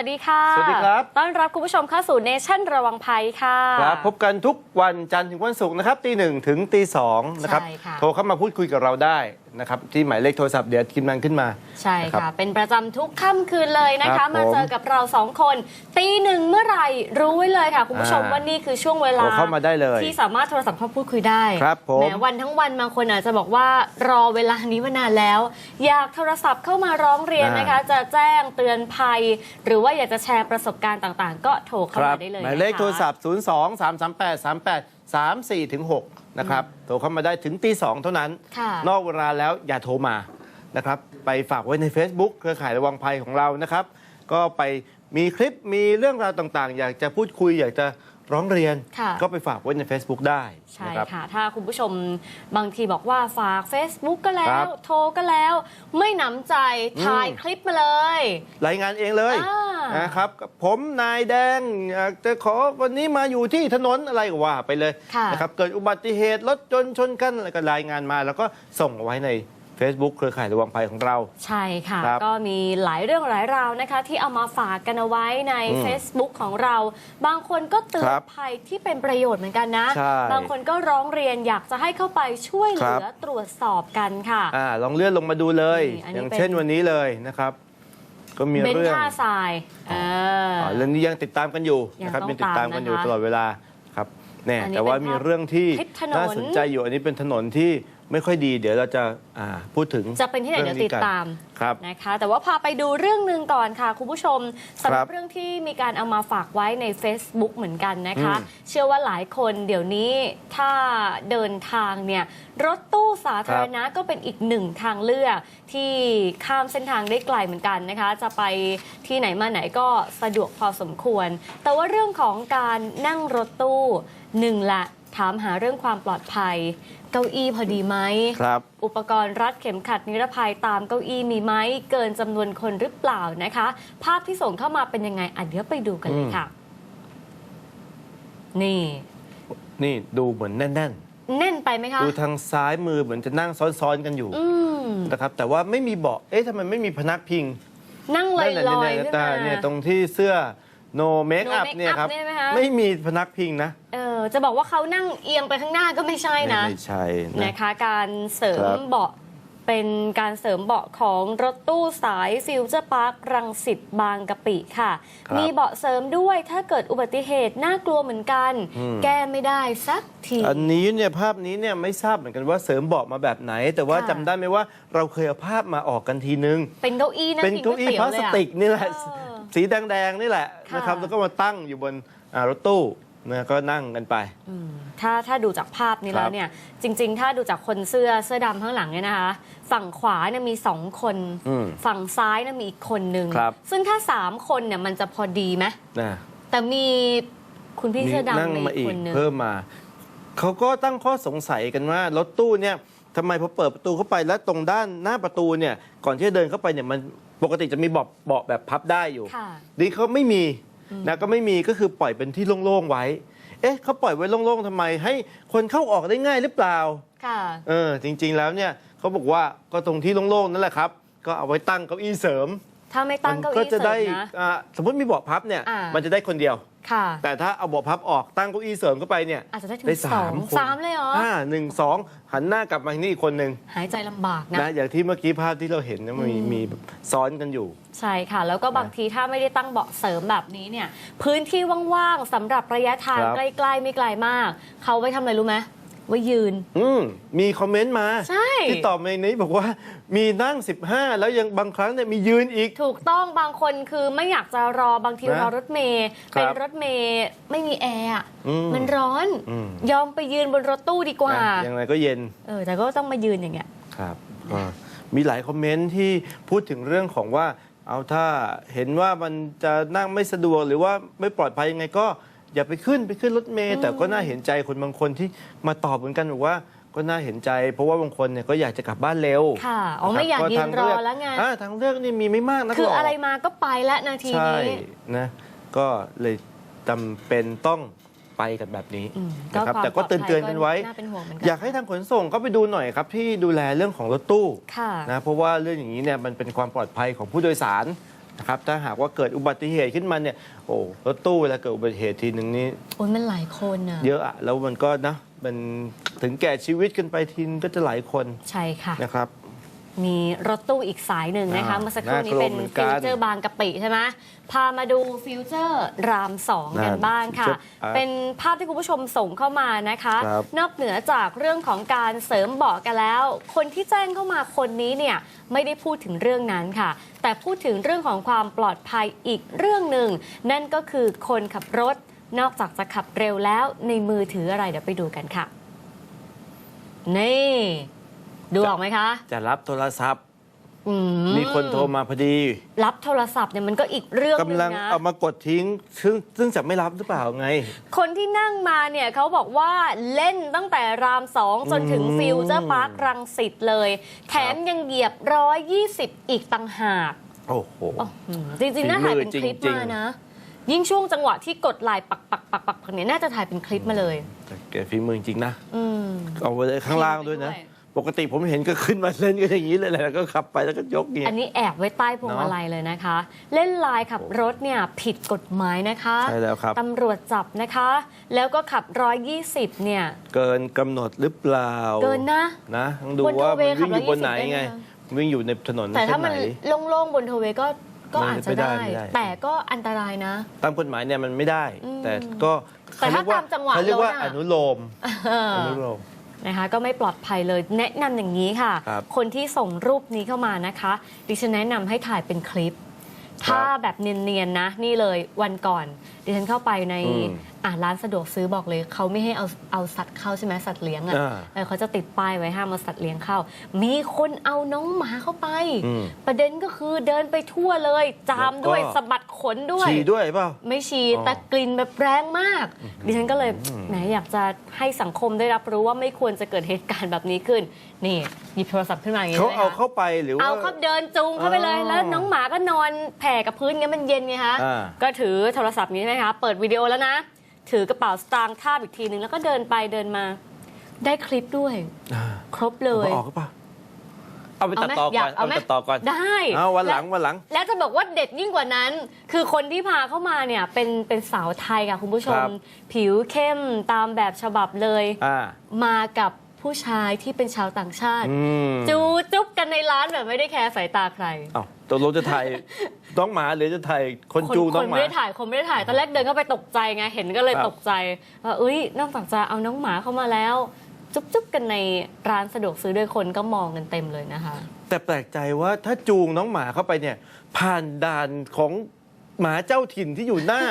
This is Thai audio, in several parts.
สวัสดีค่ะ สวัสดีครับ ต้อนรับคุณผู้ชมเข้าสู่เนชั่นระวังภัยค่ะ ครับ พบกันทุกวันจันทร์ถึงวันศุกร์นะครับตีหนึ่งถึงตีสองนะครับใช่ค่ะโทรเข้ามาพูดคุยกับเราได้นะครับที่หมายเลขโทรศัพท์เดี๋ยวกินมันขึ้นมา ใช่นะครัค่ะบเป็นประจำทุกค่ำคืนเลยนะครัคะ บมาเจอกับเราสองคน ตีหนึ่งเมื่อไหร่รู้ไว้เลยค่ะ คุณผู้ชมอ่าว่านี่คือช่วงเวลาโทรเข้ามาได้เลยที่สามารถโทรศัพท์เข้าพูดคุยได้ครับผมแม้วันทั้งวันบางคนอาจจะบอกว่ารอเวลานี้มานานแล้ว อยากโทรศัพท์เข้ามาร้องเรียนนะคะ จะแจ้งเตือนภัย หรือว่าอยากจะแชร์ประสบการณ์ต่างๆ ก็โทรคเข้ารับมาได้เลยหมายเลขนะคะโทรศัพท์ 0 2 3 3 8 3 8 3 4ถึง6นะครับโทรเข้ามาได้ถึงตีสองเท่านั้นค่ะนอกเวลาแล้วอย่าโทรมานะครับไปฝากไว้ใน Facebook เครือข่ายระวังภัยของเรานะครับ ก็ไปมีคลิปมีเรื่องราวต่างๆ อยากจะพูดคุยอยากจะ ร้องเรียนค่ะก็ไปฝากไว้ใน Facebook ได้ใช่นะครับค่ะ ถ้าคุณผู้ชมบางทีบอกว่าฝาก Facebook ก็แล้ครัวบโทรก็แล้ว ไม่หนำใจถ่ายอืมคลิปมาเลย รายงานเองเลยอ่านนะครับ ผมนายแดงอยากจะขอวันนี้มาอยู่ที่ถนนอะไรก็ว่าไปเลยค่ะนะครับเกิดอุบัติเหตุรถจนชนกันอะไรก็รายงานมาแล้วก็ส่งเอาไว้ใน Facebook เครือข่ายระวังภัยของเรา ใช่ค่ะ ครับก็มีหลายเรื่องหลายราวนะคะ ที่เอามาฝากกันเอาไว้ใน อืม Facebook ของเรา บางคนก็เตือคนรับภัยที่เป็นประโยชน์เหมือนกันนะ ใช่บางคนก็ร้องเรียนอยากจะให้เข้าไปช่วยเหลืคอรับ ตรวจสอบกันค่ะ อ่าลองเลื่อนลงมาดูเลย นี่อันนี้อย่างเป็นเช่นวันนี้เลยนะครับ ก็มีเบนเรื่องท่าทรายเออออ๋อเรื่องนี้ยังติดตามกันอยู่ยังนะครับต้องยังติดตามกันอยู่ตามนะคะตลอดเวลาครับแน่อันนี้แต่ว่าเป็นมีภาพเรื่องที่คลิปถนน น่าสนใจอยู่อันนี้เป็นถนนที่ ไม่ค่อยดีเดี๋ยวเราจะอ่าพูดถึงจะเป็นที่ไหนเดี๋ยวติดกันตามครับนะคะ แต่ว่าพาไปดูเรื่องหนึ่งก่อนค่ะ คุณผู้ชมสำหรับครับเรื่องที่มีการเอามาฝากไว้ใน Facebook เหมือนกันนะคะอืมเชื่อว่าหลายคนเดี๋ยวนี้ถ้าเดินทางเนี่ยรถตู้สาธารณะก็เป็นอีกหนึ่งทางเลือกที่ข้ามเส้นทางได้ไกลเหมือนกันนะคะ จะไปที่ไหนมาไหนก็สะดวกพอสมควร แต่ว่าเรื่องของการนั่งรถตู้หนึ่งละถามหาเรื่องความปลอดภัย เก้าอี้พอดีไหมครับ อุปกรณ์รัดเข็มขัดนิรภัยตามเก้าอี้มีไหมเกินจำนวนคนหรือเปล่านะคะ ภาพที่ส่งเข้ามาเป็นยังไงอะเดี๋ยวไปดูกันเลยค่ะ นี่ นี่ดูเหมือนแน่นแน่นไปไหมคะๆดูทางซ้ายมือเหมือนจะนั่งซ้อนๆกันอยู่อืมนะครับ แต่ว่าไม่มีเบาะเอ๊ะทำไมไม่มีพนักพิง นั่งลอยนั่นลน่ะอยเนี่ยขึ้นแต่มาเนี่ยตรงที่เสื้อ no make No up make เนี่ยครับ up เนี่ยไหมคะไม่มีพนักพิงนะเออ จะบอกว่าเขานั่งเอียงไปข้างหน้าก็ไม่ใช่นะ ไม่ใช่นะนะคะ การเสริมครับเบาะเป็นการเสริมเบาะของรถตู้สายฟิวเจอร์พาร์ครังสิตบางกะปิค่ะครับมีเบาะเสริมด้วยถ้าเกิดอุบัติเหตุน่ากลัวเหมือนกันอืมแก้ไม่ได้สักที อันนี้เนี่ยภาพนี้เนี่ยไม่ทราบเหมือนกันว่าเสริมเบาะมาแบบไหน แต่ว่าค่ะจำได้ไหมว่าเราเคยเอาภาพมาออกกันทีนึง เป็นเก้าอี้นั่งเป็นกินเก้าก๋วยอี้เตี๋ยวพลาเลสยอะติกนี่แหละเออสีแดงๆนี่แหละค่ะนะครับแล้วก็มาตั้งอยู่บนอ่ารถตู้ นะก็นั่งกันไป อืมถ้าถ้าดูจากภาพนี้ครัแล้บ วเนี่ย จริง ๆ ถ้าดูจากคนเสื้อเสื้อดำข้างหลังเนี่ยนะคะ ฝั่งขวาเนี่ยมีสองคน อืม ฝั่งซ้ายเนี่ยมีอีกคนนึง ครับ ซึ่งถ้าสามคนเนี่ยมันจะพอดีไหมนะ แต่มีคุณพี่เสื้อนั่งดำมาอีคกนนึง เพิ่มมา เขาก็ตั้งข้อสงสัยกันว่ารถตู้เนี่ยทำไมพอเปิดประตูเข้าไปแล้วตรงด้านหน้าประตูเนี่ย ก่อนที่จะเดินเข้าไปเนี่ยมันปกติจะมีเบาะเบาะแบบพับได้อยู่ค่ะดีเขาไม่มี นะก็ไม่มีก็คือปล่อยเป็นที่โล่งๆไว้ เอ๊ะเขาปล่อยไว้โล่งๆทำไม ให้คนเข้าออกได้ง่ายหรือเปล่าค่ะเออจริง ๆแล้วเนี่ยเขาบอกว่าก็ตรงที่โล่งๆนั่นแหละครับ ก็เอาไว้ตั้งเก้าอี้เสริมถ้าไม่ตั้งเก้าก็อี้จะเสริได้มนะอ่าสมมติมีเบาะพับเนี่ยอ่ามัมันจะได้คนเดียว ค่ะ แต่ถ้าเอาเบาะพับออกตั้งเก้าอี้เสริมเข้าไปเนี่ยอาจจะได้ถึงได้สสาองมคนสามเลยเหรออ่าหนึ่งสองหันหน้ากลับมาที่นี่อีกคนหนึ่งหายใจลำบากนะ นะอย่างที่เมื่อกี้ภาพที่เราเห็นเนยมันมีมีแบบซ้อนกันอยู่ ใช่ค่ะ แล้วก็บางทีถ้าไม่ได้ตั้งเบาะเสริมแบบนี้เนี่ย พื้นที่ว่างๆสำหรับระยะทางครับ ใกล้ๆไม่ไกลมาก เขาไว้ทำอะไรรู้ไหม ไว้ยืน อืมมีคอมเมนต์มา ใช่ ที่ตอบในนี้บอกว่ามีนั่ง 15 แล้วยังบางครั้งเนี่ยมียืนอีก ถูกต้องบางคนคือไม่อยากจะรอบางทีนะรอรถเมย์ครับเป็นรถเมย์ไม่มีแอร์อะอืมมันร้อน อืม ยอมไปยืนบนรถตู้ดีกว่า นะยังไงก็เย็น เออ แต่ก็ต้องมายืนอย่างเงี้ย ครับอ่ามีหลายคอมเมนต์ที่พูดถึงเรื่องของว่า เอาถ้าเห็นว่ามันจะนั่งไม่สะดวกหรือว่าไม่ปลอดภัยยังไงก็ อย่าไปขึ้นไปขึ้นรถเมล์แต่ก็น่าเห็นใจคนบางคนที่มาตอบเหมือนกันบอกว่าก็น่าเห็นใจ เพราะว่าบางคนเนี่ยก็อยากจะกลับบ้านเร็ว ค่ะอ๋อไม่อยากะคบยืนทางรอเกแล้วไงอ่าทางเลือกนี่มีไม่มากนะคือหกอะไรมาก็ไปแล้วนาทีใช่นี้นะก็เลยจำเป็นต้องไปกันแบบนี้อืมนะครับความแต่ก็เตือนปลเตืดอนภักันไว้น่าเป็นห่วงเหมือนกัอยากให้ทางขนส่งก็ไปดูหน่อยครับที่ดูแลเรื่องของรถตู้ค่ะนะเพราะว่าเรื่องอย่างนี้เนี่ยมันเป็นความปลอดภัยของผู้โดยสาร นะครับถ้าหากว่าเกิดอุบัติเหตุขึ้นมาเนี่ยโอ้รถตู้เวลาเกิดอุบัติเหตุทีหนึ่งนี่โอ้ยมันหลายคนอะ เยอะอะแล้วมันก็นะมันถึงแก่ชีวิตกันไปทีนงก็จะหลายคนใช่ค่ะนะครับ มีมีรถตู้อีกสายหนึ่งนะคะอ่าเมื่อสักครู่นี้น่ากลัวเป็นเหมือนกันฟิวเจอร์บางกะปิใช่ไหมพามาดูฟิวเจอร์รามสองกันนั่นบ้างค่ะจะอ่าเป็นภาพที่คุณผู้ชมส่งเข้ามานะคะครับนอกเหนือจากเรื่องของการเสริมเบาะกันแล้ว คนที่แจ้งเข้ามาคนนี้เนี่ยไม่ได้พูดถึงเรื่องนั้นค่ะ แต่พูดถึงเรื่องของความปลอดภัยอีกเรื่องหนึ่งนั่นก็คือคนขับรถนอกจากจะขับเร็วแล้วในมือถืออะไรเดี๋ยวไปดูกันค่ะ นี่ ดูออกไหมคะ จะรับโทรศัพท์อืมีคนโทรมาพอดีรับโทรศัพท์เนี่ยมันก็อีกเรื่องหนึกำงลังนะเอามากดทิ้ง ซึ่งซึ่งจะไม่รับหรือเปล่าไง คนที่นั่งมาเนี่ยเขาบอกว่าเล่นตั้งแต่รามสองจนถึงอืมฟิวเจอร์พาร์ครังสิตเลย แถมยังเหยียบ120อีกต่างหาก โอ้โหอื้อหือจริงๆน่าถ่ายเป็นคลิปจริงมาๆนะ ยิ่งช่วงจังหวะที่กดไลน์ปักปักปักปักปักเนี่ยน่าจะถ่ายเป็นคลิปมาเลยแต่แกฝีมือจริงนะอืมเอาไว้ข้างล่างด้วยนะด้วย ปกติผมเห็นก็ขึ้นมาเล่นกันอย่างนี้เลยแหละแล้วก็ขับไปแล้วก็ยกเนี่ย อันนี้แอบไว้ใต้พวงมาลัยเลยนะคะ เล่นไลน์ขับรถเนี่ยผิดกฎหมายนะคะใช่แล้วครับ ตำรวจจับนะคะ แล้วก็ขับ 120 เนี่ย เกินกำหนดหรือเปล่าเกินนะ นะต้องดูบนว่าโทเวมันวิ่งอยู่บนไหนขับ120ไงได้ไหมวิ่งอยู่ในถนนแต่ถ้าเส้นมันไหนโล่งๆบนโทเวก็ก็ไม่อาจจะไม่ได้ได้ไม่ได้ แต่ก็อันตรายนะ ตามกฎหมายเนี่ยมันไม่ได้ อืมแต่ก็แต่ถ้าเขเรียกว่ตามจังหวะเขาเรียกว่ารถอะ อนุโลมอนุโลม นะคะก็ไม่ปลอดภัยเลยแนะนำอย่างนี้ค่ะครับคนที่ส่งรูปนี้เข้ามานะคะ ดิฉันแนะนำให้ถ่ายเป็นคลิป ถ้าแบบเนียนๆนะ นี่เลยวันก่อน ดิฉันเข้าไปในอืม อ่าร้านสะดวกซื้อบอกเลยเขาไม่ให้เอาเอาสัตว์เข้าใช่ไหมสัตว์เลี้ยงอะอ่าเออเขาจะติดป้ายไว้ห้ามเอาสัตว์เลี้ยงเข้า มีคนเอาน้องหมาเข้าไป อืมประเด็นก็คือเดินไปทั่วเลย จามด้วยแล้วก็ สะบัดขนด้วย ฉี่ด้วยเปล่า ไม่ฉีดอ๋อ แต่กลิ่นแบบแรงมาก ดิฉันก็เลยแหมอยากจะให้สังคมได้รับรู้ว่าไม่ควรจะเกิดเหตุการณ์แบบนี้ขึ้น นี่หยิบโทรศัพท์ขึ้นมาอย่างนี้เขาใช่ไหมเอาคะเข้าไปหรือว่า เอาเขาเดินจูงเข้าไปเลย อ๋อแล้วน้องหมาก็นอนแผ่กับพื้นเงี้ยมันเย็นไงคะอ่า ก็ถือโทรศัพท์นี้ใช่ไหมคะ เปิดวิดีโอแล้วนะ ถือกระเป๋าสตางค์ทาบอีกทีนึงแล้วก็เดินไปเดินมาได้คลิปด้วยอ่าครบเลเอาย ออกก็ปล่ะเอาไปตัดไหมต่อก่อนยากเอาไหมตัดต่อก่อนได้ เอาวันหลังวันหลัง และจะบอกว่าเด็ดยิ่งกว่านั้น คือคนที่พาเข้ามาเนี่ยเป็นเป็นสาวไทยค่ะคุณผู้ชคมรับ ผิวเข้มตามแบบฉบับเลย อ่า มากับ ผู้ชายที่เป็นชาวต่างชาติอืมจูจุ๊บกันในร้านแบบไม่ได้แคร์สายตาใครเอ้าตกลงจะถ่ายน้องหมาหรือจะถ่ายคนคนจูงน้คองนหมาไม่ได้ถ่ายคนไม่ได้ถ่ายตอนแรกเดินเข้าไปตกใจไงเห็นก็เลยครับตกใจว่าเอ้ยนอกจากจะเอาน้องหมาเข้ามาแล้ว จุ๊บจุ๊บกันในร้านสะดวกซื้อด้วยคนก็มองกันเต็มเลยนะคะ แต่แปลกใจว่าถ้าจูงน้องหมาเข้าไปเนี่ย ผ่านด่านของหมาเจ้าถิ่นที่อยู่หน้า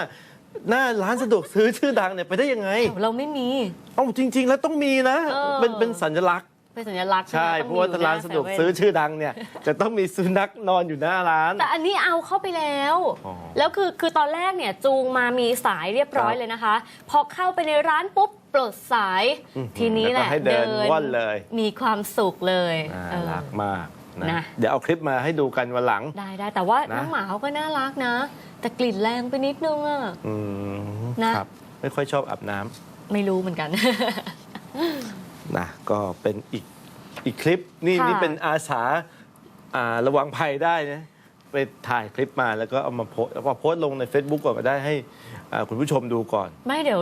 หน้าร้านสะดวกซื้อชื่อดังเนี่ยไปได้ยังไง เราไม่มี เอ้าจริง ๆ แล้วต้องมีนะ เออ เป็นเป็นสัญลักษณ์ เป็นสัญลักษณ์ใช่ ไหมเพต้องราะว่ามียู่ร้านสะดวกหเซเว่นซื้อชื่อดังเนี่ย จะต้องมีสุนัขนอนอยู่หน้าร้าน แต่อันนี้เอาเข้าไปแล้ว อ๋อแล้วคือคือตอนแรกเนี่ยจูงมามีสายเรียบร้อยครับ เลยนะคะ พอเข้าไปในร้านปุ๊บปลดสายอื้อหือทีนี้แหละแล้วก็ให้เดินว่อนเลย มีความสุขเลยน่าเออ รักมาก นะนะเดี๋ยวเอาคลิปมาให้ดูกันวันหลัง ได้ได้แต่ว่านะน้องหมาเขาก็น่ารักนะ แต่กลิ่นแรงไปนิดนึงอะอืมนะครับไม่ค่อยชอบอาบน้ำไม่รู้เหมือนกันนะก็เป็นอีกอีกคลิปนี่ค่ะนี่เป็นอาสาอ่าระวังภัยได้นะไปถ่ายคลิปมาแล้วก็เอามาโพสเอามาโพสต์ลงใน Facebook ก่อนก็ได้ให้อ่าคุณผู้ชมดูก่อน ไม่เดี๋ยว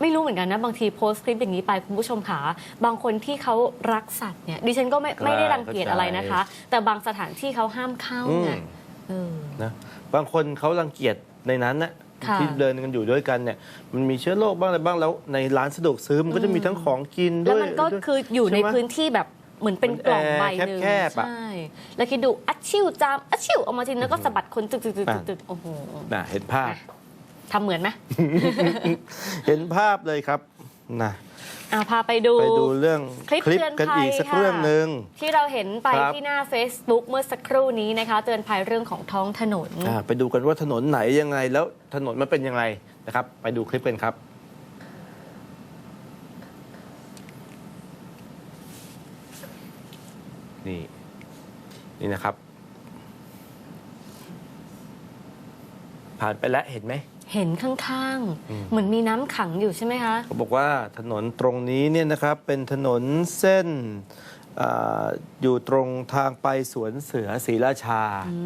ไม่รู้เหมือนกันนะบางทีโพสต์คลิปอย่างนี้ไปคุณผู้ชมขาบางคนที่เขารักสัตว์เนี่ยดิฉันก็ไม่เข้าใจไม่ได้รังเกียจอะไรนะคะ แต่บางสถานที่เขาห้ามเข้าอืไงมเออนะบางคนเขารังเกียจในนั้นนะค่ะที่เดินกันอยู่ด้วยกันเนี่ยมันมีเชื้อโรคบ้างอะไรบ้างแล้วในร้านสะดวกซื้อมันก็จะมีทั้งของกินแล้ด้ววยมันก็ด้วยคืออยู่ในใช่ไหมพื้นที่แบบเหมือนเป็นกล่องใบหนึ่งแอร์แคบๆอะใช่แล้วคิดดูอัดชิวจามอัดชิวออกมาทีแล้วก็สะบัดคนตึกตึกตึกตึกตึกโอ้โหนะเห็นภาพ ทำเหมือนไหม เห็นภาพเลยครับนะอะพาไปดู ไปดูเรื่องคลิปคลิปเตือนกันภัยอีกสักค่ะเรื่องหนึ่งที่เราเห็นไปครับที่หน้า Facebook เมื่อสักครู่นี้นะคะ เตือนภัยเรื่องของท้องถนนอ่าไปดูกันว่าถนนไหนยังไงแล้วถนนมันเป็นยังไงนะครับ ไปดูคลิปกันครับนี่นี่นะครับ ผ่านไปแล้วเห็นไหม เห็นข้างอืมๆเหมือนมีน้ำขังอยู่ใช่ไหมคะ เขาบอกว่าถนนตรงนี้เนี่ยนะครับเป็นถนนเส้นอ่าอยู่ตรงทางไปสวนเสือศรีราชาอื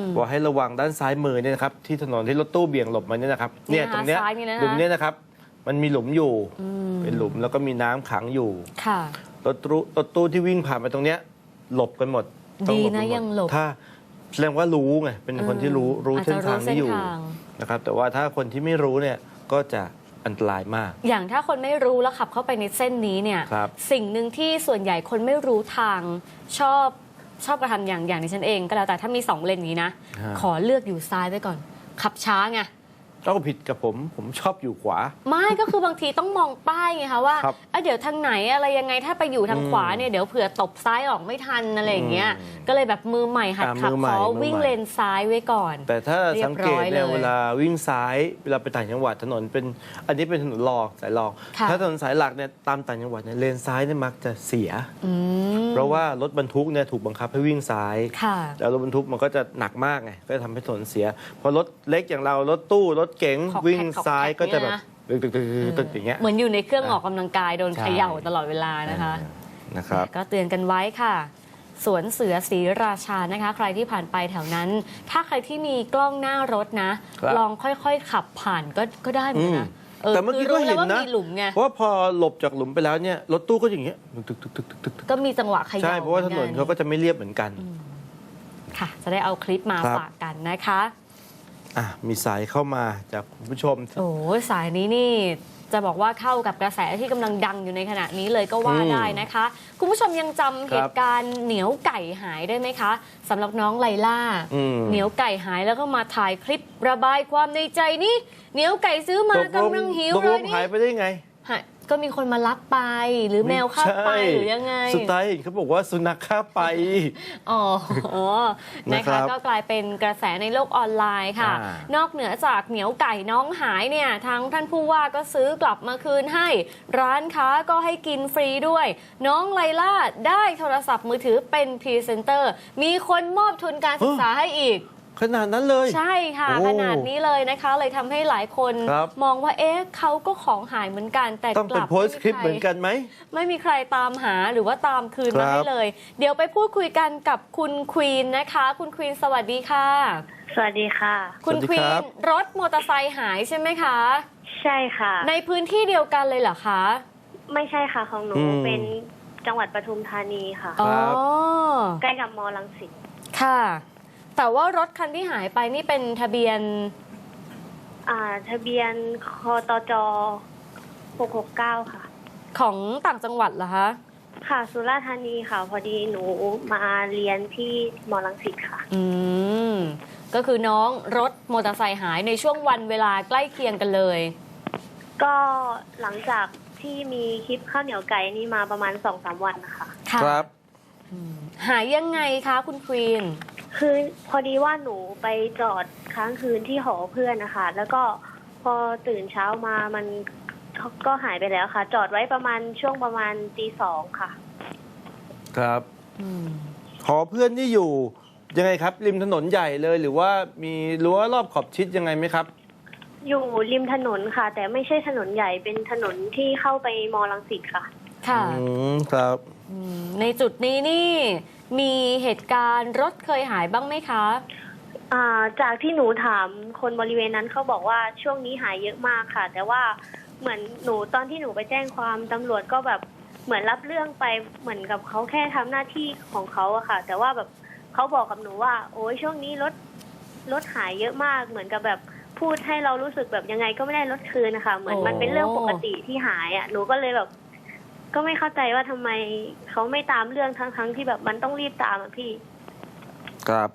มบอกให้ระวังด้านซ้ายมือเนี่ยนะครับที่ถนนที่รถตู้เบี่ยงหลบมาเนี่ยนะครับเนี่เนี่ยยตรงเนี้ยซ้ายนี่นะคะ หลุมเนี่ยนะครับ มันมีหลุมอยู่อืมเป็นหลุมแล้วก็มีน้ำขังอยู่ ค่ะ รถตู้รถตู้ที่วิ่งผ่านไปตรงเนี้ย หลบกันหมดต้องดีกันะหมยังหลบ ถ้าแสดงว่ารู้ไงเป็นคนที่รู้รู้อาจเส้จะนทางรู้เส้ที่นอยู่ ทาง นะครับแต่ว่าถ้าคนที่ไม่รู้เนี่ยก็จะอันตรายมาก อย่างถ้าคนไม่รู้แล้วขับเข้าไปในเส้นนี้เนี่ยครับสิ่งหนึ่งที่ส่วนใหญ่คนไม่รู้ทางชอบชอบกระทำอย่างอย่างในฉันเอง ก็แล้วแต่ถ้ามีสองเลนอย่างนี้นะ ฮะ ขอเลือกอยู่ซ้ายไว้ก่อน ขับช้าไง ก็ผิดกับผม ผมชอบอยู่ขวา ไม่ก็คือบางทีต้องมองป้ายไงคะว่าครับเอ้ยเดี๋ยวทางไหนอะไรยังไงถ้าไปอยู่ทางอืมขวาเนี่ยเดี๋ยวเผื่อตบซ้ายออกไม่ทันอะไรอย่างเงี้ยอืมก็เลยแบบมือใหม่หัดอ่าขับมือใหขม่อมือใหม่วิ่งเลนซ้ายไว้ก่อน แต่ถ้าสังเกตเนี่ยเรียบร้อยเลยเวลาวิ่งซ้ายเวลาไปต่างจังหวัดถนนเป็นอันนี้เป็นถนนรองสายรองค่ะ ถ้าถนนสายหลักเนี่ยตามต่างจังหวัดเนี่ยเลนซ้ายเนี่ยมักจะเสีย อืมเพราะว่ารถบรรทุกเนี่ยถูกบังคับให้วิ่งซ้าย ค่ะ แล้วรถบรรทุกมันก็จะหนักมากไงก็จะทำให้ถนนเสีย พอรถเล็กอย่างเรารถตู้รถเก๋งขอกแขกวิ่งซ้ายขอกแขกก็จะแบบเนี่ยตึกตึกตึกตึกอย่างเงี้ย เหมือนอยู่ในเครื่องออกกำลังกายโดนใช่ เขย่าตลอดเวลานะคะ นะครับ ก็เตือนกันไว้ค่ะ สวนเสือศรีราชานะคะ ใครที่ผ่านไปแถวนั้น ถ้าใครที่มีกล้องหน้ารถนะ ครับ ลองค่อยๆ ขับผ่านก็ก็ได้เหมือนกันนะอืมแต่เมื่อกี้คืรู้ก็เห็นแล้วว่านะมีหลุมไงเพราะว่าพอหลบจากหลุมไปแล้วเนี่ยรถตู้ก็อย่างเงี้ยตึกตึกตึกตึกตึกตึกก็มีจังหวะเขย่าใช่เพราะว่าถนนหมือเขาก็จะไม่เรียบเหมือนกัน ค่ะ จะได้เอาคลิปมาครับ ฝากกันนะคะ อะมีสายเข้ามาจากคุณผู้ชม โอ้ยสายนี้นี่จะบอกว่าเข้ากับกระแสที่กำลังดังอยู่ในขณะนี้เลยก็ว่าอืมได้นะคะ คุณผู้ชมยังจำเหตุการณ์เหนียวไก่หายได้ไหมคะสำหรับน้องไลล่าอืมเหนียวไก่หายแล้วก็มาถ่ายคลิประบายความในใจนี่เหนียวไก่ซื้อมาตกลงกำลังหิวตกเลลยงนี่หายไปได้ไงหาย ก็มีคนมาลักไปหรือแมวฆ่าไปม่ใช่หรือยังไง สุดท้ายเห็นเขาบอกว่าสุนัขฆ่าไป อ๋อ นะนะครัคะบก็กลายเป็นกระแสในโลกออนไลน์ค่ะ อ่านอกเหนือจากเหนียวไก่น้องหายเนี่ยทางท่านผู้ว่าก็ซื้อกลับมาคืนให้ ร้านค้าก็ให้กินฟรีด้วย น้องไลล่าได้โทรศัพท์มือถือเป็นพรีเซนเตอร์ มีคนมอบทุนการศึกษาให้อีก ขนาดนั้นเลย ใช่ค่ะโอ้ขนาดนี้เลยนะคะ เลยทำให้หลายคนครับมองว่าเอ๊ะเขาก็ของหายเหมือนกัน แต่ต้องกไปลับโพสต์คลิปเหมือนกันไหม ไม่มีใครตามหาหรือว่าตามคืนครัมาบให้เลย เดี๋ยวไปพูดคุยกันกับคุณควีนนะคะ คุณควีนสวัสดีค่ะ สวัสดีค่ะ คุณสวัสดีควีครันบรถมอเตอร์ไซค์หายใช่ไหมคะ ใช่ค่ะ ในพื้นที่เดียวกันเลยเหรอคะ ไม่ใช่ค่ะของหนูอืม เป็นจังหวัดปทุมธานีค่ะคอ๋อรับใกล้กับมอลังสิตค่ะ แต่ว่ารถคันที่หายไปนี่เป็นทะเบียน อ่า ทะเบียนคอตจ669ค่ะ ของต่างจังหวัดเหรอคะ ค่ะ สุราษฎร์ธานีค่ะ พอดีหนูมาเรียนที่มอลังสิตค่ะ อืม ก็คือน้องรถมอเตอร์ไซค์หายในช่วงวันเวลาใกล้เคียงกันเลย ก็หลังจากที่มีคลิปข้าวเหนียวไก่นี่มาประมาณสองสามวันนะคะค่ะครับอืม หายยังไงคะคุณควีน คือพอดีว่าหนูไปจอดค้างคืนที่หอเพื่อนนะคะ แล้วก็พอตื่นเช้ามามันก็หายไปแล้วค่ะ จอดไว้ประมาณช่วงประมาณตีสองค่ะ ครับอืมหอเพื่อนที่อยู่ยังไงครับ ริมถนนใหญ่เลยหรือว่ามีรั้วรอบขอบชิดยังไงไหมครับ อยู่ริมถนนค่ะ แต่ไม่ใช่ถนนใหญ่เป็นถนนที่เข้าไปมอลังสิตค่ะ ค่ะ อืมครับอืม ในจุดนี้นี่มีเหตุการณ์รถเคยหายบ้างไหมคะ อ่า จากที่หนูถามคนบริเวณนั้นเขาบอกว่าช่วงนี้หายเยอะมากค่ะ แต่ว่าเหมือนหนูตอนที่หนูไปแจ้งความตำรวจก็แบบเหมือนรับเรื่องไปเหมือนกับเขาแค่ทำหน้าที่ของเขาอะค่ะ แต่ว่าแบบเขาบอกกับหนูว่า โอ้ยช่วงนี้รถรถหายเยอะมากเหมือนกับแบบพูดให้เรารู้สึกแบบยังไงก็ไม่ได้รถคืนนะคะเหมือนมันเป็นเรื่องปกติที่หายอะหนูก็เลยแบบ ก็ไม่เข้าใจว่าทำไมเขาไม่ตามเรื่องทั้งๆที่แบบมันต้องรีบตามอะพี่ ครับ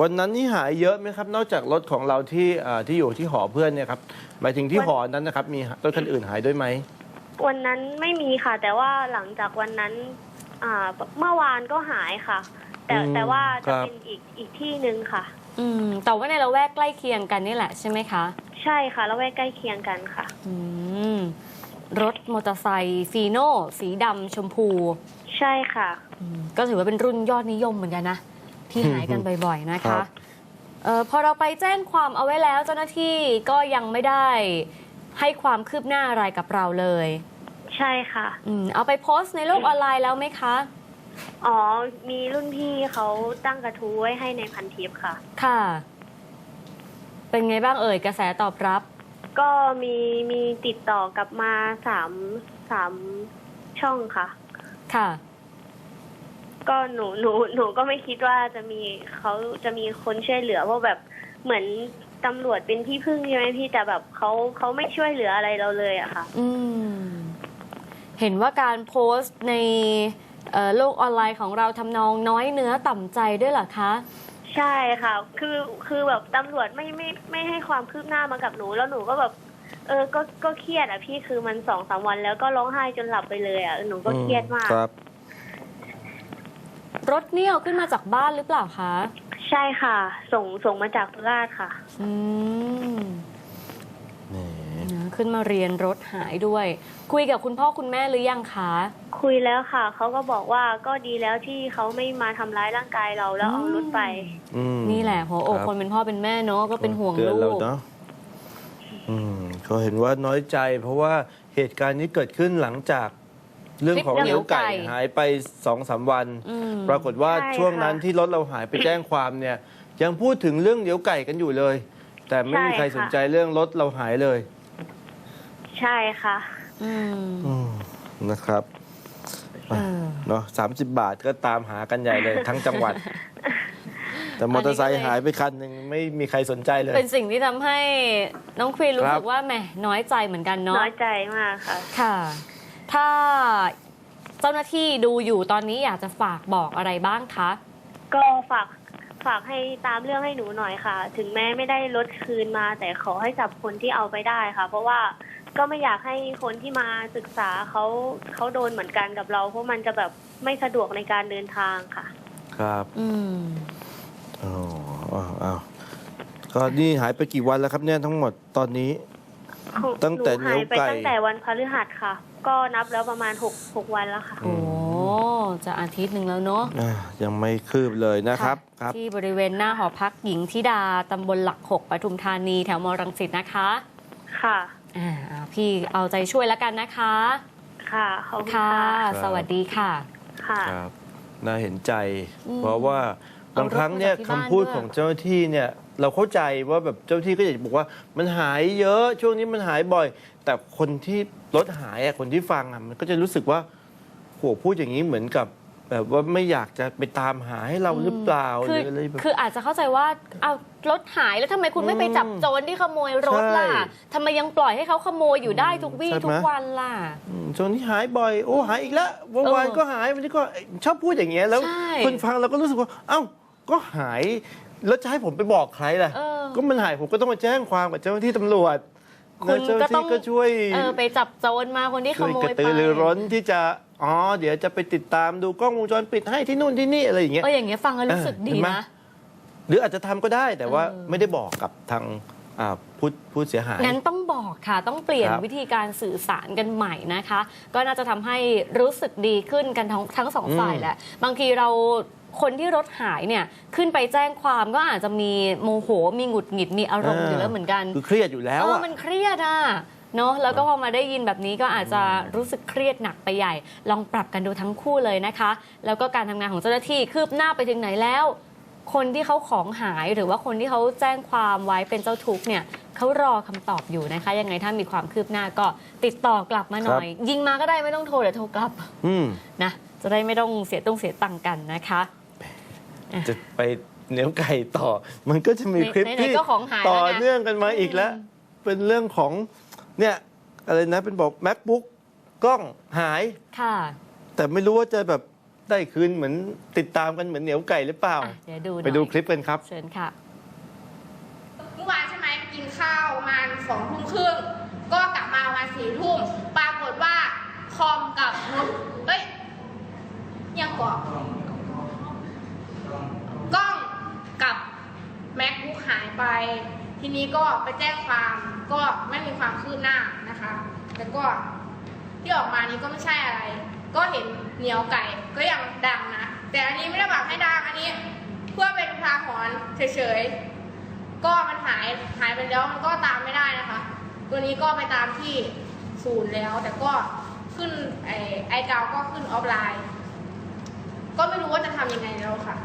วันนั้นนี่หายเยอะไหมครับ นอกจากรถของเราที่เอ่อที่อยู่ที่หอเพื่อนเนี่ยครับหมายถึงที่วันหอนั้นนะครับ มีรถคันอื่นหายด้วยไหมวันนั้นไม่มีค่ะ แต่ว่าหลังจากวันนั้น อ่าเมื่อวานก็หายค่ะ แต่อืมแต่ว่าคจะรับเป็นอีกอีกที่หนึ่งค่ะ อืม แต่ว่าในละแวกใกล้เคียงกันนี่แหละใช่ไหมคะ ใช่ค่ะแล้วแวกใกล้เคียงกันค่ะ อืม รถมอเตอร์ไซค์ฟีโน่สีดำชมพูใช่ค่ะ อืมก็ถือว่าเป็นรุ่นยอดนิยมเหมือนกันนะ ที่หายกันบ่อยๆนะครัคะบ เออพอเราไปแจ้งความเอาไว้แล้วเจ้าหน้าที่ก็ยังไม่ได้ให้ความคืบหน้าอะไรกับเราเลยใช่ใช่ค่ะ อืมเอาไปโพสต์ในโลกออนไลน์แล้วไหมคะ อ๋อ มีรุ่นพี่เขาตั้งกระทู้ไว้ให้ในพันทิปค่ะ ค่ะ เป็นไงบ้างเอ่ยกระแสตอบรับ ก็มีมีติดต่อกลับมาสามสามช่องค่ะ ค่ะ ก็หนูหนูหนูก็ไม่คิดว่าจะมีเขาจะมีคนช่วยเหลือเพราะแบบเหมือนตำรวจเป็นที่พึ่งใช่ไหมพี่แต่แบบเขาเขาไม่ช่วยเหลืออะไรเราเลยอะค่ะ อืม เห็นว่าการโพสต์ในเอ่อโลกออนไลน์ของเราทำนองน้อยเนื้อต่ำใจด้วยเหรอคะ ใช่ค่ะ คือคือแบบตำรวจไม่ไม่ไม่ให้ความคืบหน้ามากับหนู แล้วหนูก็แบบ เออก็ก็เครียดอะพี่คือมันสองสามวันแล้วก็ร้องไห้จนหลับไปเลยอะหนูก็เครียดมาก ครับ รถเนี่ยเอาขึ้นมาจากบ้านหรือเปล่าคะ ใช่ค่ะ ส่งส่งมาจากสุราษฎร์ค่ะ อืม นี่นะขึ้นมาเรียนรถหายด้วย คุยกับคุณพ่อคุณแม่หรือยังคะคุยแล้วค่ะเขาก็บอกว่าก็ดีแล้วที่เขาไม่มาทำร้ายร่างกายเราแล้วเอารถไปอืมนี่แหละหัวอกครับคนเป็นพ่อเป็นแม่เนาะก็เป็นห่วงเตือนลูเรากเนาะอืมก็เห็นว่าน้อยใจ เพราะว่าเหตุการณ์นี้เกิดขึ้นหลังจากเรื่องของคลิปเหนียวไก่เหนียวไก่หายไปสองสามวันอืมปรากฏว่าใช่ช่วงนั้นค่ะที่รถเราหายไปแจ้งความเนี่ย ยังพูดถึงเรื่องเหนียวไก่กันอยู่เลย แต่ไม่มีใช่ใครค่ะสนใจเรื่องรถเราหายเลย ใช่ค่ะ อืมอืมนะครับเออ เนาะสามสิบบาทก็ตามหากันใหญ่เลยทั้งจังหวัด แต่มอเตอร์ไซอันนี้ค์ก็เลย หายไปคันหนึ่งไม่มีใครสนใจเลย เป็นสิ่งที่ทำให้น้องควีนรู้ครัสึบกว่าแหมน้อยใจเหมือนกันเนาะ น้อยใจมากค่ะ ค่ะ ถ้าเจ้าหน้าที่ดูอยู่ตอนนี้อยากจะฝากบอกอะไรบ้างคะ ก็ฝากฝากให้ตามเรื่องให้หนูหน่อยค่ะ ถึงแม้ไม่ได้รถคืนมา แต่ขอให้จับคนที่เอาไปได้ค่ะ เพราะว่า ก็ไม่อยากให้คนที่มาศึกษาเขาเขาโดนเหมือนกันกับเรา เพราะมันจะแบบไม่สะดวกในการเดินทางค่ะ ครับอืมอ๋ออ้าวอ้าวก็นี่หายไปกี่วันแล้วครับเนี่ยทั้งหมดตอนนี้ ตั้งแต่หนูหายไปเลี้ยวไก่ ตั้งแต่วันพฤหัสค่ะ ก็นับแล้วประมาณหกหกวันแล้วค่ะ โอ้จะอาทิตย์หนึ่งแล้วเนาะอ่ายังไม่คืบเลยนะครับครับ ที่บริเวณหน้าหอพักหญิงธิดาตำบลหลักหกปทุมธานีแถวมรังสิตนะคะ ค่ะ อ่าพี่เอาใจช่วยแล้วกันนะคะ ค่ะขอบคุณค่ะค่ะสวัสดีค่ะ ค่ะ ครับน่าเห็นใจ อืมเพราะว่าเอาบางครั้งเนี่ยรถมาจากที่บ้านคำพูดด้วย ของเจ้าหน้าที่เนี่ยเราเข้าใจว่าแบบเจ้าหน้าที่ก็อยากจะบอกว่ามันหายเยอะช่วงนี้มันหายบ่อย แต่คนที่รถหายอะคนที่ฟังอะมันก็จะรู้สึกว่าโหพูดอย่างนี้เหมือนกับ แบบว่าไม่อยากจะไปตามหาให้เราหรือเปล่าหคือรืออะไรแบบ คืออาจจะเข้าใจว่าเอารถหายแล้วทำไมคุณไม่ไปจับโจรที่ขโมยรถล่ะใช่ทำไมยังปล่อยให้เขาขโมยอยู่ได้ทุกวี่ใช่ไหม ทุกวันล่ะ อืมช่วงนี้หายบ่อยโอ้หายอีกแล้วเมื่อวานเออก็หายวันนี้ก็ชอบพูดอย่างเงี้ยแล้ว ใช่คนฟังเราก็รู้สึกว่า เอ้าก็หายแล้วจะให้ผมไปบอกใครล่ะ เออ ก็มันหายผมก็ต้องมาแจ้งความกับเจ้าหน้าที่ตำรวจคุณแล้วเจ้าหก็น้าต้องที่ก็ช่วยเออไปจับโจรมาคนที่ขช่วยโมกระยไปตือรือร้นที่จะ อ๋อเดี๋ยวจะไปติดตามดูกล้องวงจรปิดให้ที่นู่นที่นี่อะไรอย่างเงี้ยเอออย่างเงี้ยฟังแล้วรู้สึกเออดีเห็นไหมนะ หรืออาจจะทำก็ได้แต่ว่าเออ ไม่ได้บอกกับทางอ่าผู้ผู้เสียหาย งั้นต้องบอกค่ะ ต้องเปลี่ยนครับวิธีการสื่อสารกันใหม่นะคะ ก็น่าจะทำให้รู้สึกดีขึ้นกันทั้งทั้งสองอืมฝ่ายแหละบางทีเราคนที่รถหายเนี่ยขึ้นไปแจ้งความก็อาจจะมีโมโห มีหงุดหงิดมีอารมณ์อยู่แล้วเหมือนกันคือเครียดอยู่แล้วเอออะมันเครียดอะ เนาะแล้วก็พอมาได้ยินแบบนี้ก็อาจจะรู้สึกเครียดหนักไปใหญ่ ลองปรับกันดูทั้งคู่เลยนะคะ แล้วก็การทำงานของเจ้าหน้าที่คืบหน้าไปถึงไหนแล้ว คนที่เขาของหายหรือว่าคนที่เขาแจ้งความไว้เป็นเจ้าทุกข์เนี่ยเขารอคำตอบอยู่นะคะ ยังไงถ้ามีความคืบหน้าก็ติดต่อกลับมาหน่อย ยิงมาก็ได้ไม่ต้องโทรเดี๋ยวโทรกลับอืมนะจะได้ไม่ต้องเสียต้องเสียตังค์กันนะคะ จะไปเนื้อไก่ต่อ มันก็จะมีคลิปไหนๆที่ก็ของหายต่อแล้วไงเนื่องกันมาอีกแล้ว เป็นเรื่องของ เนี่ยอะไรนะเป็นบอก macbook กล้องหาย ค่ะ แต่ไม่รู้ว่าจะแบบได้คืนเหมือนติดตามกันเหมือนเหนียวไก่หรือเปล่า อะเดี๋ยวดูหน่อยไปดูคลิปกันครับ เชิญค่ะ เมื่อวานใช่ไหมกินข้าวประมาณสองทุ่มครึ่งก็กลับมาประมาณสี่ทุ่มปรากฏว่าคอมกับโน้ตเอ้ยยังก่อนกล้องกับ macbook หายไป ทีนี้ก็ไปแจ้งความก็ไม่มีความคืบหน้านะคะแต่ก็ที่ออกมานี้ก็ไม่ใช่อะไร ก็เห็นเหนียวไก่ก็ยังดังนะ แต่อันนี้ไม่ได้บอกให้ดังอันนี้ เพื่อเป็นอุทาหรณ์เฉยๆ ก็มันหายหายไปแล้วมันก็ตามไม่ได้นะคะ ตัวนี้ก็ไปตามที่ศูนย์แล้ว แต่ก็ขึ้นไอไอกาวก็ขึ้นออฟไลน์ ก็ไม่รู้ว่าจะทำยังไงแล้วค่ะ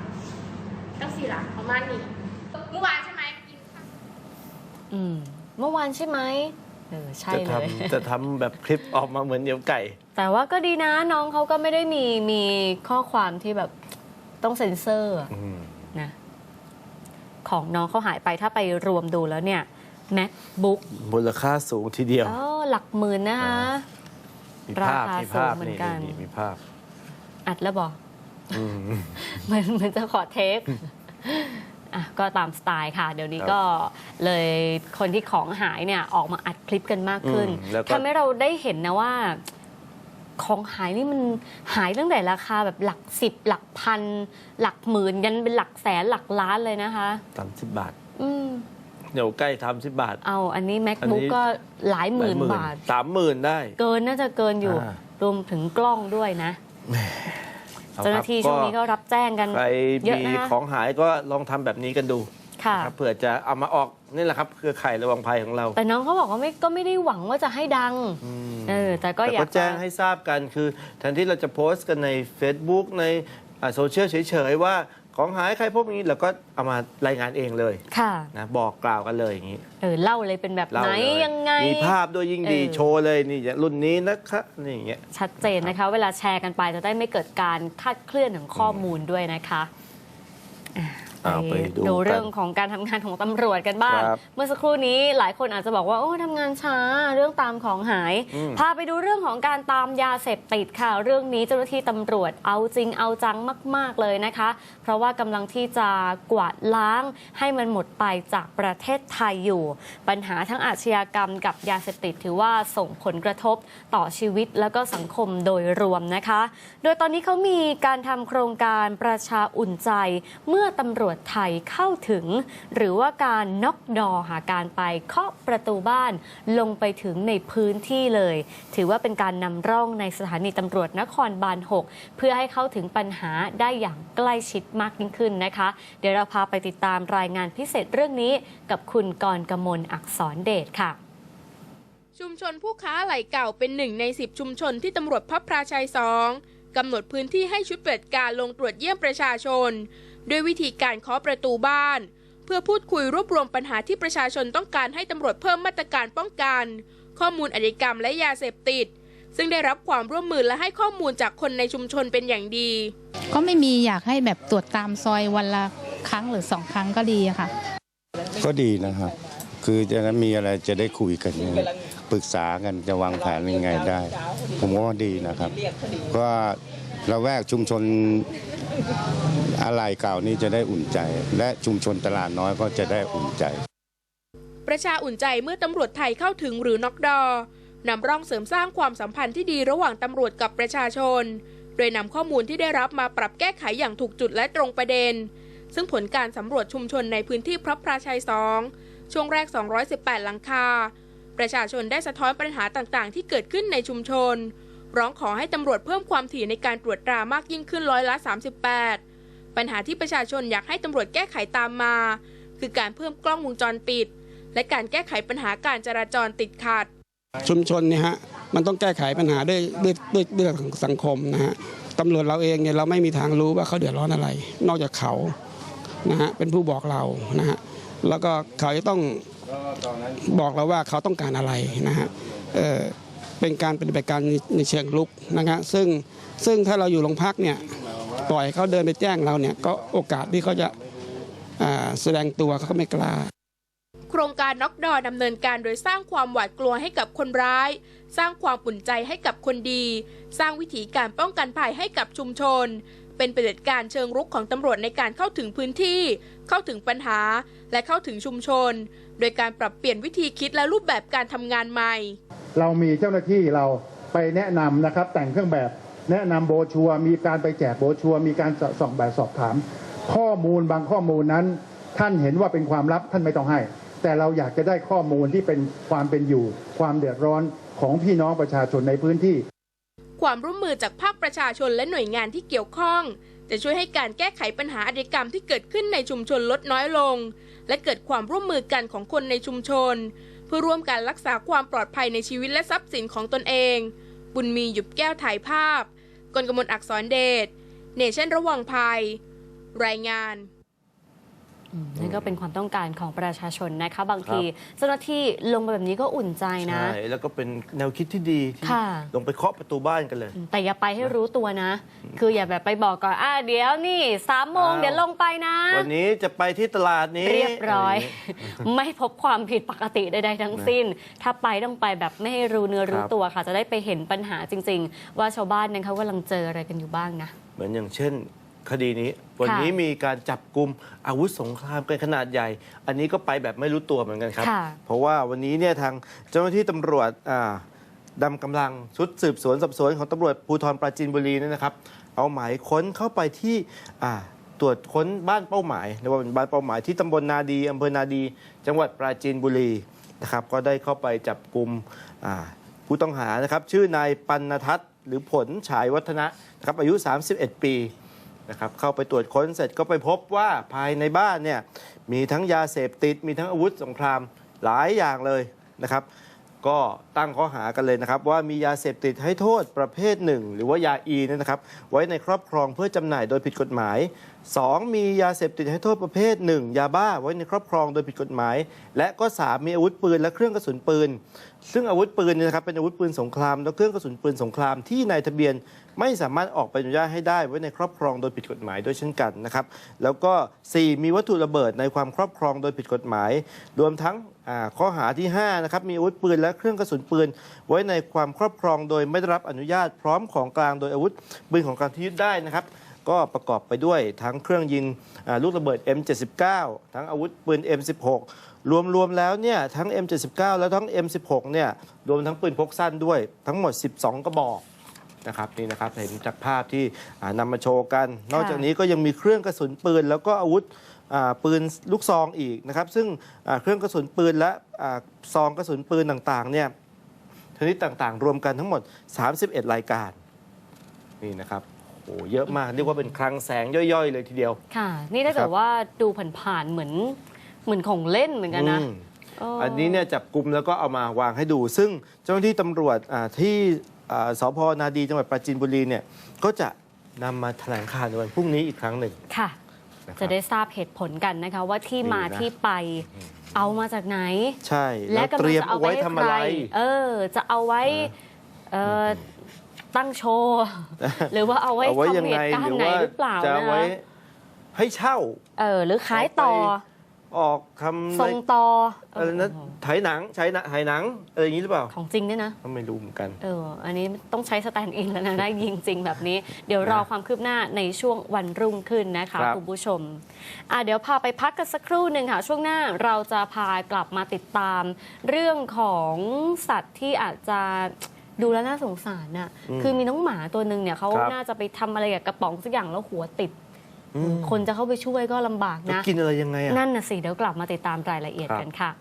ตั้งสี่หลักประมาณนี้เมื่อวาน อืมเมื่อวานใช่ไหมเออใช่จะเลย ทำจะทำแบบคลิปออกมาเหมือนเหนียวไก่ แต่ว่าก็ดีนะน้องเขาก็ไม่ได้มีมีข้อความที่แบบต้องเซ็นเซอร์อะอืมนะของน้องเขาหายไปถ้าไปรวมดูแล้วเนี่ย MacBook มูลค่าสูงทีเดียวอ๋อหลักหมื่นนะคะ มีภาพ ราคามีภาพสูงเหมือนนี่กัน นี่มีภาพอัดแล้วบอกอืม เหมือนเหมือนจะขอเทค อะก็ตามสไตล์ค่ะ เดี๋ยวนี้ครับก็เลยคนที่ของหายเนี่ยออกมาอัดคลิปกันมากขึ้นอืมแล้วก็ ทำให้เราได้เห็นนะว่า ของหายนี่มันหายตั้งแต่ราคาแบบหลักสิบหลักพัน หลักหมื่นยันเป็นหลักแสนหลักล้านเลยนะคะ สามสิบบาท อืมเหนียวไก่ทำสิบบาท เอาอันนี้ อัน macbook นี้ ก็หลายหมื่นบาท สามหมื่นได้ เกินน่าจะเกินอยู่ อ่ารวมถึงกล้องด้วยนะอ เจ้าหน้าที่ครับช่วงนี้ก็รับแจ้งกันใครเยอะมีนะคะของหายก็ลองทำแบบนี้กันดูค่ะครับเผื่อจะเอามาออกนี่แหละครับเครือข่ายระวังภัยของเรา แต่น้องเขาบอกว่าไม่ก็ไม่ได้หวังว่าจะให้ดังมเออแต่ก็แต่อยาก็กแจ้งจะให้ทราบกันคือแทนที่เราจะโพสต์กันใน Facebook ในโซเชียลเฉยๆว่า ของหายใครพบอย่างนี้เราก็เอามารายงานเองเลยค่ะนะบอกกล่าวกันเลยอย่างนี้เออเล่าเลยเป็นแบบเล่าไหนเลยยังไง มีภาพด้วยยิ่งดีเออโชว์เลยนี่รุ่นนี้นะคะนี่อย่างเงี้ยชัดเจนนะคะ เวลาแชร์กันไปจะได้ไม่เกิดการคลาดเคลื่อนของข้อมูลด้วยนะคะอะเอา ไปดูดูกันเรื่องของการทำงานของตำรวจกันบ้างครับเมื่อสักครู่นี้หลายคนอาจจะบอกว่าโอ้ทำงานช้าเรื่องตามของหายอืมพาไปดูเรื่องของการตามยาเสพติดค่ะ เรื่องนี้เจ้าหน้าที่ตำรวจเอาจริงเอาจังมาก ๆเลยนะคะ เพราะว่ากำลังที่จะกวาดล้างให้มันหมดไปจากประเทศไทยอยู่ ปัญหาทั้งอาชญากรรมกับยาเสพติดถือว่าส่งผลกระทบต่อชีวิตแล้วก็สังคมโดยรวมนะคะ โดยตอนนี้เขามีการทำโครงการประชาอุ่นใจเมื่อตำรวจไทยเข้าถึง หรือว่าการน็อกดอหาการไปเคาะประตูบ้านลงไปถึงในพื้นที่เลย ถือว่าเป็นการนำร่องในสถานีตำรวจนครบาล 6 เพื่อให้เข้าถึงปัญหาได้อย่างใกล้ชิดมากยิ่งขึ้นนะคะ เดี๋ยวเราพาไปติดตามรายงานพิเศษเรื่องนี้ กับคุณกรกมลอักษรเดชค่ะชุมชนผู้ค้าไหล่เก่าเป็นหนึ่งใน10ชุมชนที่ตำรวจพับพราชัยสองกำหนดพื้นที่ให้ชุดปฏิบัติการลงตรวจเยี่ยมประชาชน ด้วยวิธีการเคาะประตูบ้าน เพื่อพูดคุยรวบรวมปัญหาที่ประชาชนต้องการให้ตำรวจเพิ่มมาตรการป้องกัน ข้อมูลอาชญากรรมและยาเสพติด ซึ่งได้รับความร่วมมือและให้ข้อมูลจากคนในชุมชนเป็นอย่างดี ก็ไม่มีอยากให้แบบตรวจตามซอยวันละครั้งหรือสองครั้งก็ดีอะค่ะ ก็ดีนะครับ คือจะนั้นมีอะไรจะได้คุยกันปรึกษากันจะวางแผนยังไงได้ ผมว่าดีนะครับ ก็ ละแวกชุมชนอะไรเก่านี่จะได้อุ่นใจ และชุมชนตลาดน้อยก็จะได้อุ่นใจ ประชาอุ่นใจเมื่อตำรวจไทยเข้าถึงหรือน็อกดอนำร่องเสริมสร้างความสัมพันธ์ที่ดีระหว่างตำรวจกับประชาชน โดยนำข้อมูลที่ได้รับมาปรับแก้ไขอย่างถูกจุดและตรงประเด็น ซึ่งผลการสำรวจชุมชนในพื้นที่พระพราชัย 2 ช่วงแรก 218 หลังคา ประชาชนได้สะท้อนปัญหาต่างๆ ที่เกิดขึ้นในชุมชน ร้องขอให้ตำรวจเพิ่มความถี่ในการตรวจตรามากยิ่งขึ้นร้อยละ 38 ปัญหาที่ประชาชนอยากให้ตำรวจแก้ไขตามมา คือการเพิ่มกล้องวงจรปิด และการแก้ไขปัญหาการจราจรติดขัด ชุมชนเนี่ยฮะมันต้องแก้ไขปัญหาด้วยด้วยด้วยเรื่องของสังคมนะฮะตำรวจเราเองเนี่ยเราไม่มีทางรู้ว่าเขาเดือดร้อนอะไร นอกจากเขานะฮะเป็นผู้บอกเรานะฮะแล้วก็เขาจะต้องบอกเราว่าเขาต้องการอะไรนะฮะเออ เป็นการปฏิบัติการในเชิงลุกนะฮะซึ่งซึ่งถ้าเราอยู่โรงพักเนี่ยปล่อยเขาเดินไปแจ้งเราเนี่ยก็โอกาสที่เขาจะแสดงตัวเขาก็ไม่กล้า โครงการน็อกดอดำเนินการโดยสร้างความหวาดกลัวให้กับคนร้าย สร้างความปุ่นใจให้กับคนดี สร้างวิธีการป้องกันภัยให้กับชุมชน เป็นปฏิบัติการเชิงรุกของตำรวจในการเข้าถึงพื้นที่ เข้าถึงปัญหา และเข้าถึงชุมชน โดยการปรับเปลี่ยนวิธีคิดและรูปแบบการทำงานใหม่ เรามีเจ้าหน้าที่เราไปแนะนำนะครับ แต่งเครื่องแบบแนะนำโบชัว มีการไปแจกโบชัว มีการส่องแบบสอบถาม ข้อมูลบางข้อมูลนั้น ท่านเห็นว่าเป็นความลับท่านไม่ต้องให้ แต่เราอยากจะได้ข้อมูลที่เป็นความเป็นอยู่ ความเดือดร้อนของพี่น้องประชาชนในพื้นที่ ความร่วมมือจากภาคประชาชนและหน่วยงานที่เกี่ยวข้อง จะช่วยให้การแก้ไขปัญหาอาชญากรรมที่เกิดขึ้นในชุมชนลดน้อยลง และเกิดความร่วมมือกันของคนในชุมชน เพื่อร่วมกันรักษาความปลอดภัยในชีวิตและทรัพย์สินของตนเอง บุญมีหยุบแก้วถ่ายภาพกลกมลอักษรเดชเนชั่นระวังภัย รายงาน นั่นก็เป็นความต้องการของประชาชนนะคะ บางทีเจ้าหน้าที่ลงไปแบบนี้ก็อุ่นใจนะ ใช่ แล้วก็เป็นแนวคิดที่ดีที่ค่ะลงไปเคาะประตูบ้านกันเลย แต่อย่าไปให้รู้ตัวนะ คืออย่าแบบไปบอกก่อนอ่าเดี๋ยวนี่สามโมงอ้าวเดี๋ยวลงไปนะ วันนี้จะไปที่ตลาดนี้ เรียบร้อยะไางงี้ไม่พบความผิดปกติใดๆทั้งสิ้น ถ้าไปต้องไปแบบไม่ให้รู้เนื้อรู้ครับตัวค่ะ จะได้ไปเห็นปัญหาจริง ๆ ว่าชาวบ้านนั้นเขากำลังเจออะไรกันอยู่บ้างนะ เหมือนอย่างเช่น คดีนี้ วันนี้มีการจับกลุ่มอาวุธสงครามกันขนาดใหญ่ อันนี้ก็ไปแบบไม่รู้ตัวเหมือนกันครับค่ะเพราะว่าวันนี้เนี่ยทางเจ้าหน้าที่ตำรวจอ่าดำกำลังชุดสืบสวนสอบสวนของตำรวจภูธรปราจีนบุรีเนี่ยนะครับ เอาหมายค้นเข้าไปที่อ่าตรวจค้นบ้านเป้าหมายเรียกว่าเป็นบ้านเป้าหมายที่ตำบลนาดีอำเภอนาดี จังหวัดปราจีนบุรีนะครับ ก็ได้เข้าไปจับกลุ่มอ่าผู้ต้องหานะครับ ชื่อนายปัณทัศน์หรือผลฉายวัฒนะนะครับอายุ 31 ปี นะครับเข้าไปตรวจค้นเสร็จก็ไปพบว่าภายในบ้านเนี่ยมีทั้งยาเสพติด มีทั้งอาวุธสงครามหลายอย่างเลยนะครับ ก็ตั้งข้อหากันเลยนะครับ ว่ามียาเสพติดให้โทษประเภทหนึ่ง หรือว่ายาอีเนยนะครับ ไว้ในครอบครองเพื่อจำหน่ายโดยผิดกฎหมาย 2. มียาเสพติดให้โทษประเภทหนึ่งยาบ้าไว้ในครอบครองโดยผิดกฎหมาย และก็ 3 มีอาวุธปืนและเครื่องกระสุนปืน ซึ่งอาวุธปืนนะครับเป็นอาวุธปืนสงคราม และเครื่องกระสุนปืนสงครามที่นายทะเบียนไม่สามารถออกใบอนุญาตให้ได้ไว้ในครอบครองโดยผิดกฎหมายด้วยเช่นกันนะครับแล้วก็ 4 มีวัตถุระเบิดในความครอบครองโดยผิดกฎหมาย รวมทั้งข้อหาที่5นะครับมีอาวุธปืนและเครื่องกระสุนปืน ไว้ในความครอบครองโดยไม่ได้รับอนุญาตพร้อมของกลางโดยอาวุธปืนของกลางที่ยึดได้นะครับ ก็ประกอบไปด้วยทั้งเครื่องยิงอ่าลูกระเบิด M79 ทั้งอาวุธปืน M16 รวมๆแล้วเนี่ยทั้ง M79 แล้วทั้ง M16 เนี่ยรวมทั้งปืนพกสั้นด้วยทั้งหมด 12 กระบอกนะครับนี่นะครับเห็นจากภาพที่อ่านำมาโชว์กัน นอกจากนี้ก็ยังมีเครื่องกระสุนปืน แล้วก็อาวุธอ่าปืนลูกซองอีกนะครับซึ่งอ่าเครื่องกระสุนปืนและอ่าซองกระสุนปืนต่างๆเนี่ยชนิดต่างๆ รวมกันทั้งหมด 31 รายการนี่นะครับ โอ้โหเยอะมากเรียกว่าเป็นคลังแสงย่อยๆ เลยทีเดียว ค่ะ นี่ถ้าครัเกิบดว่าดูผ่านๆเหมือนเหมือนของเล่นเหมือนกันนะอืมเออออันนี้เนี่ยจับกลุ่มแล้วก็เอามาวางให้ดู ซึ่งเจ้าหน้าที่ตำรวจอ่าที่อ่าสพนาดีจังหวัดปราจีนบุรีเนี่ยก็จะนำมาแถลงข่าวในวันพรุ่งนี้อีกครั้งหนึ่งค่ะนะครับ จะได้ทราบเหตุผลกันนะคะ ว่าที่มาดีนะ ที่ไปเอามาจากไหน ใช่และแล้วกำเตลัรีงยมจะเอาเอาไปไว้ให้ทำใคอะรไรเออ จะเอาไว้เออ ตั้งโชว์ หรือว่าเอาไว้เอาไว้ยัทำงเหไงตุการหรืณ์อไหนว่าหรือเปล่าจะนะเอาไว้คะให้เช่า เออ หรือขายต่อ ออกทำส่งต่ออะไรนะถ่ายหนังใช้หนังถ่ายหนังอะไรอย่างนี้หรือเปล่า ของจริงเนี่ยนะก็ไม่รู้เหมือนกัน เออ อันนี้ต้องใช้สแตนด์อินแล้วนะได้ยิงจริงแบบนี้ เดี๋ยวรอความคืบหน้าในช่วงวันรุ่งขึ้นนะคะครับคุณผู้ชมอะเดี๋ยวพาไปพักกันสักครู่หนึ่งค่ะ ช่วงหน้าเราจะพากลับมาติดตาม เรื่องของสัตว์ที่อาจจะ ดูแล้วน่าสงสารน่ะอืมคือมีน้องหมาตัวหนึ่งเนี่ยเขาครับ น่าจะไปทำอะไรกับกระป๋องสักอย่างแล้วหัวติดอืมคนจะเข้าไปช่วยก็ลำบากแล้วนะ กินอะไรยังไงอะ นั่นน่ะสิ เดี๋ยวกลับมาติดตามรายละเอียดครับ กันค่ะ